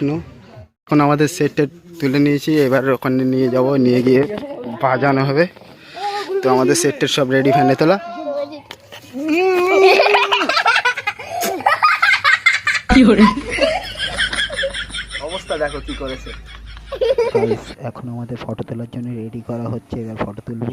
কৃষ্ণ এখন আমাদের সেটটা তুলে নিয়েছি এবার ওখানে নিয়ে যাব নিয়ে গিয়ে বাজানো হবে। তো আমাদের সেটটের সব রেডি ফ্যানে তোলা। অবস্থা দেখো কি করেছে। এখন আমাদের ফটো তোলার জন্য রেডি করা হচ্ছে এবার ফটো তুলবো।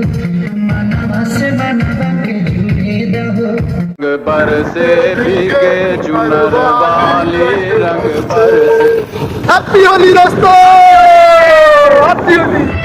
से भीगे चुनर वाली रंग बरसे हैप्पी होली दोस्तों! Happy Holi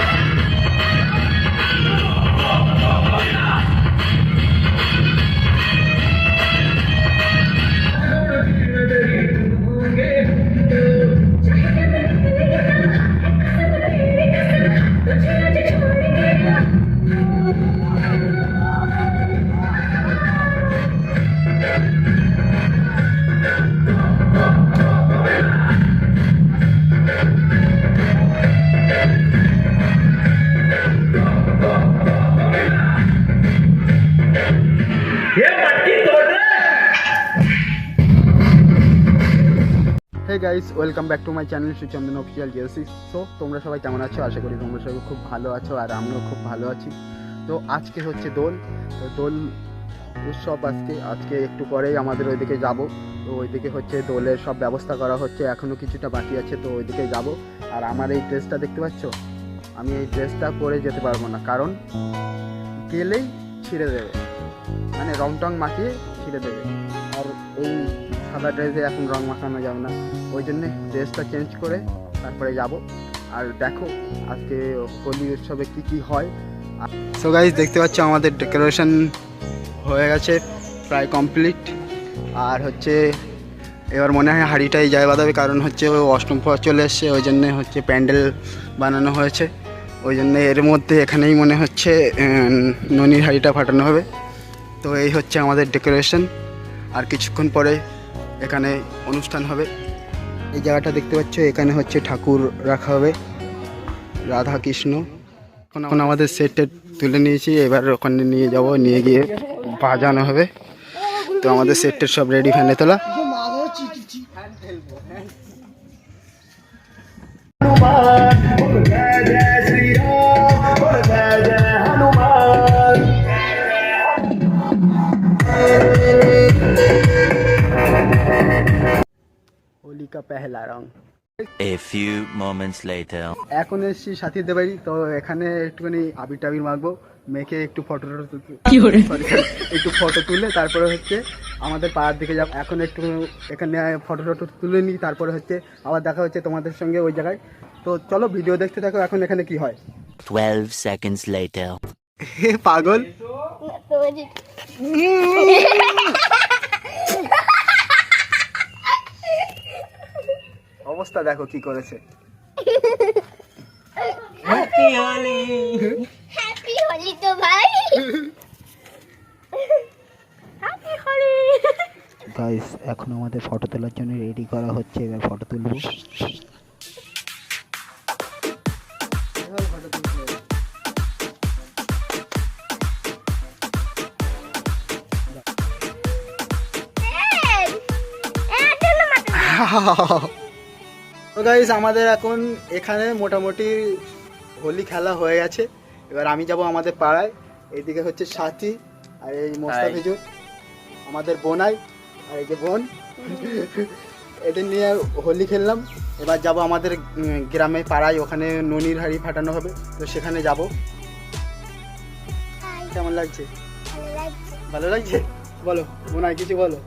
guys welcome back to my channel Suchandan official GOC so তোমরা সবাই কেমন আছো? আশা করি তোমরা সবাই খুব ভালো আছো আর আমিও খুব ভালো আছি। তো, আজকে হচ্ছে দোল। তো, দোল উৎসব আজকে আজকে একটু পরেই আমাদের ওইদিকে যাব। তো, ওইদিকে হচ্ছে দোলের সব ব্যবস্থা করা হচ্ছে এখনও কিছুটা বাকি আছে, তো ওইদিকে যাব। আর আমার এই ড্রেসটা দেখতে পাচ্ছ? আমি এই ড্রেসটা পরে যেতে পারব না, কারণ গেলেই ছিঁড়ে দেবে। মানে রং টং মাখিয়ে ছিঁড়ে দেবে। আর এই সাদা ড্রেসে এখন রং মাখানো যাবে না। ওই জন্যে ড্রেসটা চেঞ্জ করে তারপরে যাব। আর দেখো আজকে হোলি উৎসবে কি কি হয়। সো গাইজ দেখতে পাচ্ছ আমাদের ডেকোরেশন হয়ে গেছে প্রায় কমপ্লিট আর হচ্ছে এবার মনে হয় হাঁড়িটাই যায় বাঁধাবে কারণ হচ্ছে অষ্টম পর চলে এসছে, ওই জন্যে হচ্ছে প্যান্ডেল বানানো হয়েছে। ওই জন্যে এর মধ্যে এখানেই মনে হচ্ছে ননির হাঁড়িটা ফাটানো হবে। তো এই হচ্ছে আমাদের ডেকোরেশন আর কিছুক্ষণ পরে এখানে অনুষ্ঠান হবে। এই জায়গাটা দেখতে পাচ্ছ এখানে হচ্ছে ঠাকুর রাখা হবে রাধা কৃষ্ণ এখন এখন আমাদের সেটটা তুলে নিয়েছি এবার ওখানে নিয়ে যাব নিয়ে গিয়ে বাজানো হবে। তো আমাদের সেটের সব রেডি ফ্যানে তোলা। কা পেহলা রং A few moments later. এখন এসেছি সাথীদের বাড়ি তো এখানে একটুখানি আবির টাবির মাখবো। মেখে একটু ফটো একটু ফটো তুলে তারপরে হচ্ছে আমাদের পাড়ার দিকে যাব। এখন একটু এখানে ফটো টটো তুলে নিই তারপরে হচ্ছে আবার দেখা হচ্ছে তোমাদের সঙ্গে ওই জায়গায়। তো চলো ভিডিও দেখতে থাকো এখন এখানে কি হয়। 12 seconds later. হে পাগল। অবস্থা দেখো কি করেছে। হ্যাপি হোলি তো ভাই। হ্যাপি হোলি গাইস এখন আমাদের ফটো তোলার জন্য রেডি করা হচ্ছে এবার ফটো তুলবো। তো গাইস আমাদের এখন এখানে মোটামুটি হোলি খেলা হয়ে গেছে। এবার আমি যাব আমাদের পাড়ায়। এইদিকে হচ্ছে সাথী আর এই মোস্তাফিজুর। আমাদের বোনাই আর এই যে বোন। এদের নিয়ে হোলি খেললাম। এবার যাব আমাদের গ্রামে পাড়ায়। ওখানে ননির হাড়ি ফাটানো হবে। তো সেখানে যাব। কেমন লাগছে? ভালো লাগছে। বলো বোনাই কিছু বলো।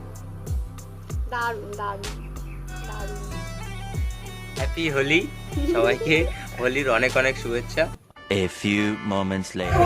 দারুণ দারুণ হ্যাপি হোলি সবাইকে হোলির অনেক অনেক শুভেচ্ছা A few moments later.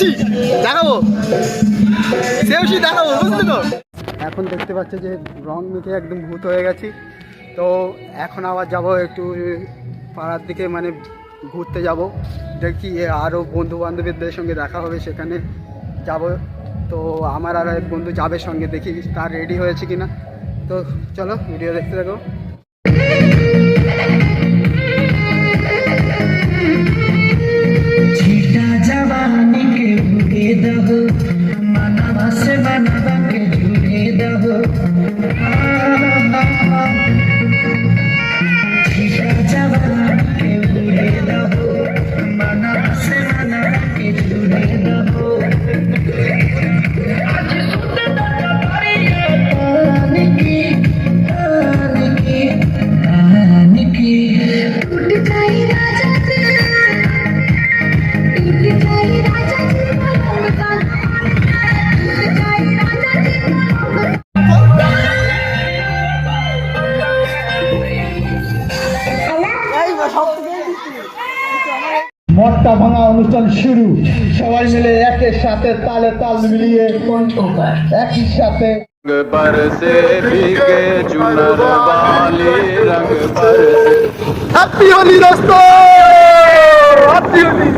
সেওসি দেখাবো। দেখাবো বুঝলি তো? এখন দেখতে পাচ্ছ যে রং মিটে একদম ভূত হয়ে গেছি। তো এখন আবার যাব একটু পাড়ার দিকে মানে ঘুরতে যাব। দেখি আরও বন্ধু বান্ধবীদের সঙ্গে দেখা হবে সেখানে যাব। তো আমার আর এক বন্ধু যাবে সঙ্গে দেখি তার রেডি হয়েছে কি না তো চলো ভিডিও দেখতে থাকো। दहो সাথে তালে তাল মিলিয়ে একই সাথে रंग बरसे भीगे चुनर वाली रंग बरसे হ্যাপি হোলি দোস্ত হ্যাপি হোলি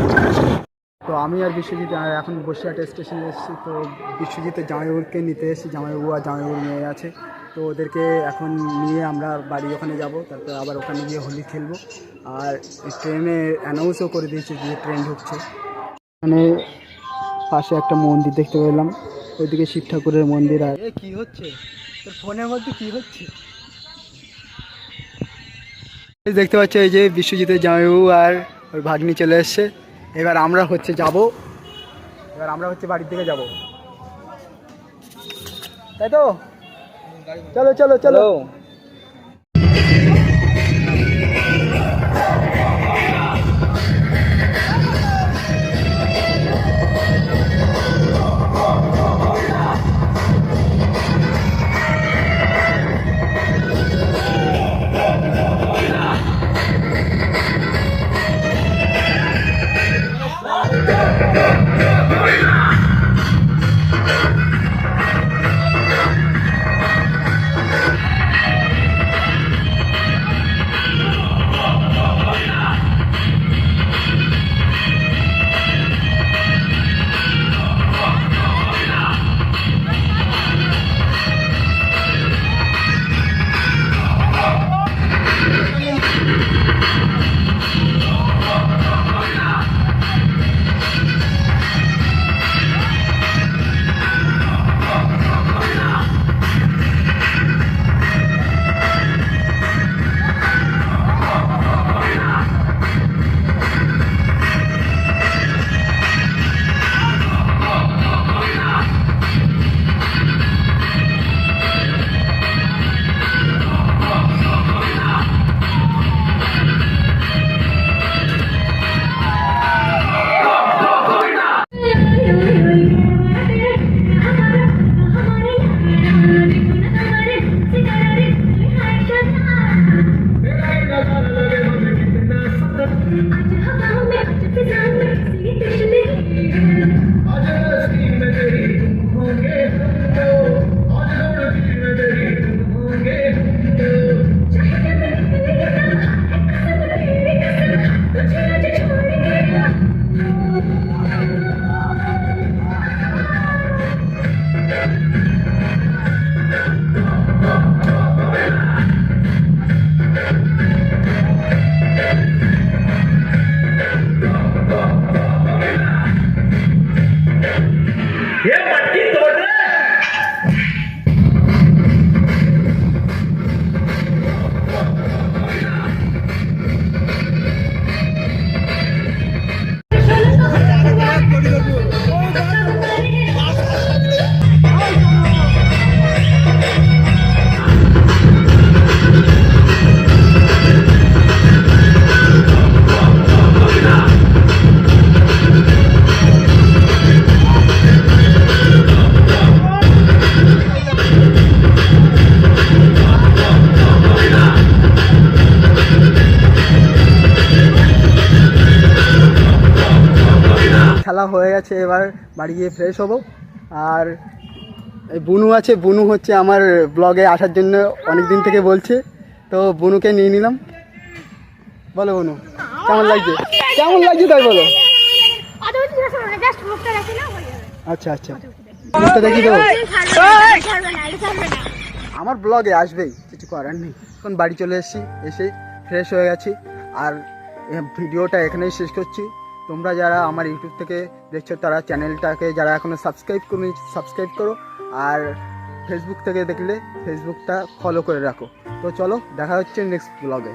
তো আমি আর বিশ্বজিৎ আর এখন বসিরহাট স্টেশনে এসেছি তো বিশ্বজিতের জামাইবাবুকে নিতে এসেছি জামাইবাবু আর জামাইবাবুর মেয়ে আছে তো ওদেরকে এখন নিয়ে আমরা বাড়ি ওখানে যাব তারপর আবার ওখানে গিয়ে হোলি খেলবো আর ট্রেনে অ্যানাউন্সও করে দিয়েছে যে ট্রেন ঢুকছে মানে পাশে একটা মন্দির দেখতে পেলাম। ওইদিকে শিব ঠাকুরের মন্দির আর কি হচ্ছে? তোর ফোনের মধ্যে কি হচ্ছে? দেখতে পাচ্ছ এই যে বিশ্বজিতের জামাইবাবু আর ওর ভাগ্নি চলে এসছে। এবার আমরা হচ্ছে যাব। এবার আমরা হচ্ছে বাড়ির দিকে যাব। তাই তো? চলো চলো চলো। आज हसीन तेरी तुम होगे খাওয়া হয়ে গেছে, এবার বাড়ি গিয়ে ফ্রেশ হব। আর এই বুনু আছে, বুনু হচ্ছে আমার ব্লগে আসার জন্য অনেক দিন থেকে বলছে, তো বুনুকে নিয়ে নিলাম। বলো বুনু, কেমন লাগছে? কেমন লাগছে তাই বলো? আচ্ছা আচ্ছা। মুখটা দেখি না আমার ব্লগে আসবেই, কিছু করার নেই। এখন বাড়ি চলে এসেছি এসে ফ্রেশ হয়ে গেছি। আর ভিডিওটা এখানেই শেষ করছি। তোমরা যারা আমার ইউটিউব থেকে দেখছ, তারা চ্যানেলটাকে যারা এখনও সাবস্ক্রাইব করি সাবস্ক্রাইব করো। আর ফেসবুক থেকে দেখলে ফেসবুকটা ফলো করে রাখো। তো চলো, দেখা হচ্ছে নেক্সট ব্লগে